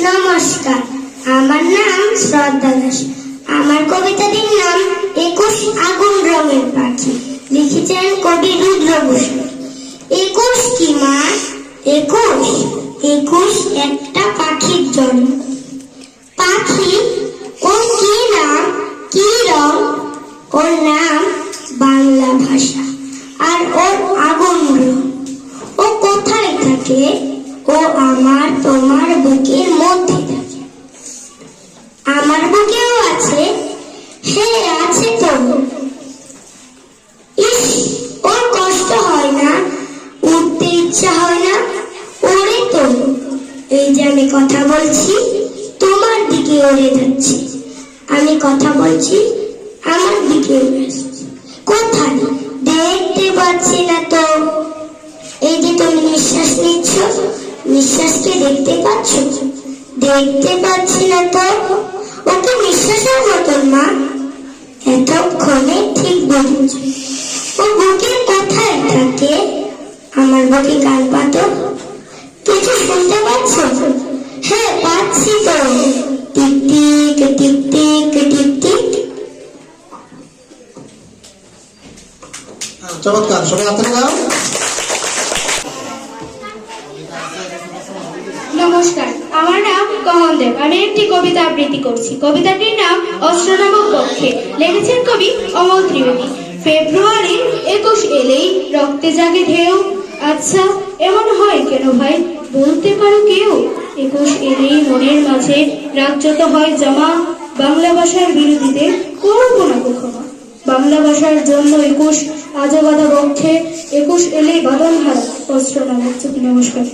নমস্কার। আমার নাম শ্রদ্ধা দাস। আমার কবিতাটির নাম একুশ আগুন রঙের পাখি। লিখেছেন কবি রুদ্রভূষণ একুশ কি মা? একুশ? একুশ একটা পাখির জন্ম। পাখি ও কি নাম? কি রং? ওর নাম বাংলা ভাষা। আর ওর আগুন রং। ও কোথায় থাকে? ও আমার তোমার বুকের ইচ্ছা হয় না? ওরে তো, এই যে আমি কথা বলছি, তোমার দিকে ওড়ে যাচ্ছি। আমি কথা বলছি, আমার দিকে কোথায়? দেখতে পাচ্ছি না তো। এই যে তুমি নিঃশ্বাস নিচ্ছ, নিঃশ্বাসকে দেখতে পাচ্ছ? দেখতে পাচ্ছি না তো। ওকে নিঃশ্বাসের মতন, মা। এতক্ষণে ঠিক বুঝেছ ও বুকে কোথায়? থাকে আমার বুকে কান পাতো কিছু শুনতে পাচ্ছ? হ্যাঁ পাচ্ছি তো। Tick tick tick tick tick tick. চমৎকার সবাই হাতে দাও নমস্কার আমার নাম কমল দেব। আমি একটি কবিতা আবৃত্তি করছি। কবিতাটির নাম অস্ত্র নামক পক্ষে। লিখেছেন কবি অমল ত্রিবেদী। ফেব্রুয়ারির একুশ এলেই রক্তে জাগে ঢেউ। আচ্ছা এমন হয় কেন ভাই? বলতে পারো কেউ? একুশ এলেই মনের মাঝে রাগজত হয় জামা। বাংলা ভাষার বিরোধীদের করব না কখনো বাংলা ভাষার জন্য একুশ আজও বাধা বক্ষে। একুশ এলেই বাদন হারা অস্ত্র নামক নমস্কার।